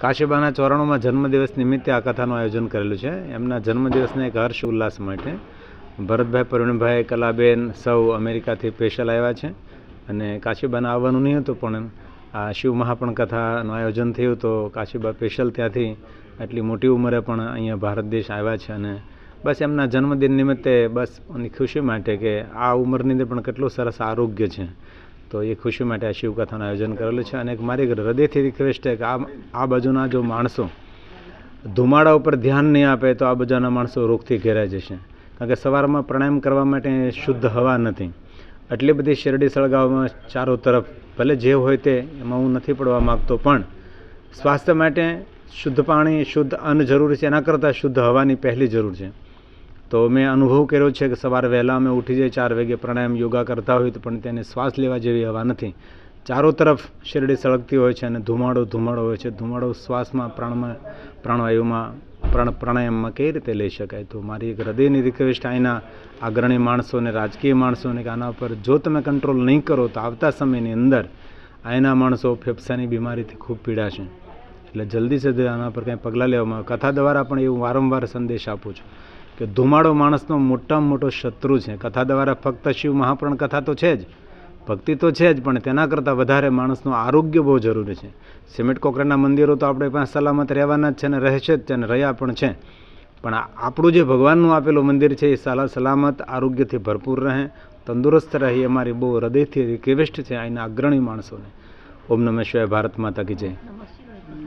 કાશીબાના ચોરાણુંમાં જન્મદિવસ નિમિત્તે આ કથાનું આયોજન કરેલું છે. એમના જન્મદિવસના એક હર્ષ ઉલ્લાસ માટે ભરતભાઈ પ્રવીણભાઈ કલાબેન સૌ અમેરિકાથી સ્પેશિયલ આવ્યા છે અને કાશીબાના આવવાનું નહીં હતું, પણ આ શિવ મહાપણ કથાનું આયોજન થયું તો કાશીબા સ્પેશિયલ ત્યાંથી આટલી મોટી ઉંમરે પણ અહીંયા ભારત દેશ આવ્યા છે અને બસ એમના જન્મદિન નિમિત્તે બસ એની ખુશી માટે કે આ ઉંમરની અંદર પણ કેટલું સરસ આરોગ્ય છે. તો એ ખુશી માટે આ શિવકથાનું આયોજન કરેલું છે. અને એક મારી હૃદયથી રિક્વેસ્ટ છે કે આ આ બાજુના જો માણસો ધુમાડા ઉપર ધ્યાન નહીં આપે તો આ બાજુના માણસો રોગથી ઘેરાઈ જશે. કારણ કે સવારમાં પ્રાણાયામ કરવા માટે શુદ્ધ હવા નથી. આટલી બધી શેરડી સળગાવવામાં ચારો તરફ ભલે જે હોય તે એમાં હું નથી પડવા માગતો, પણ સ્વાસ્થ્ય માટે શુદ્ધ પાણી, શુદ્ધ અન્ન જરૂરી છે. એના કરતાં શુદ્ધ હવાની પહેલી જરૂર છે. તો મેં અનુભવ કર્યો છે કે સવારે વહેલા અમે ઉઠી જઈએ, ચાર વાગે પ્રાણાયામ, યોગા કરતા હોય તો પણ તેને શ્વાસ લેવા જેવી હવા નથી. ચારો તરફ શેરડી સળગતી હોય છે અને ધુમાડો ધુમાડો હોય છે. ધુમાડો શ્વાસમાં, પ્રાણમાં, પ્રાણવાયુમાં, પ્રાણ, પ્રાણાયામમાં કઈ રીતે લઈ શકાય? તો મારી એક હૃદયની રિક્વેસ્ટ અહીંના અગ્રણી માણસોને, રાજકીય માણસોને કે આના પર જો તમે કંટ્રોલ નહીં કરો તો આવતા સમયની અંદર અહીંના માણસો ફેફસાની બીમારીથી ખૂબ પીડાશે એટલે જલ્દી જલ્દી આના પર કંઈ પગલાં લેવામાં કથા દ્વારા પણ એવું વારંવાર સંદેશ આપું છું. કે ધુમાડો માણસનો મોટામાં મોટો શત્રુ છે. કથા દ્વારા ફક્ત શિવ મહાપ્રણ કથા તો છે જ. ભક્તિ તો છે જ, પણ તેના કરતાં વધારે માણસનું આરોગ્ય બહુ જરૂરી છે. સિમેન્ટ કોકરાના મંદિરો તો આપણે પાસે સલામત રહેવાના જ છે ને રહેશે જ છે ને રહ્યા પણ છે. પણ આપણું જે ભગવાનનું આપેલું મંદિર છે એ સલા સલામત, આરોગ્યથી ભરપૂર રહે, તંદુરસ્ત રહે એ અમારી બહુ હૃદયથી રિક્વેસ્ટ છે અહીંના અગ્રણી માણસોને. ઓમ નમે શિવાય ભારત માતા કી જય.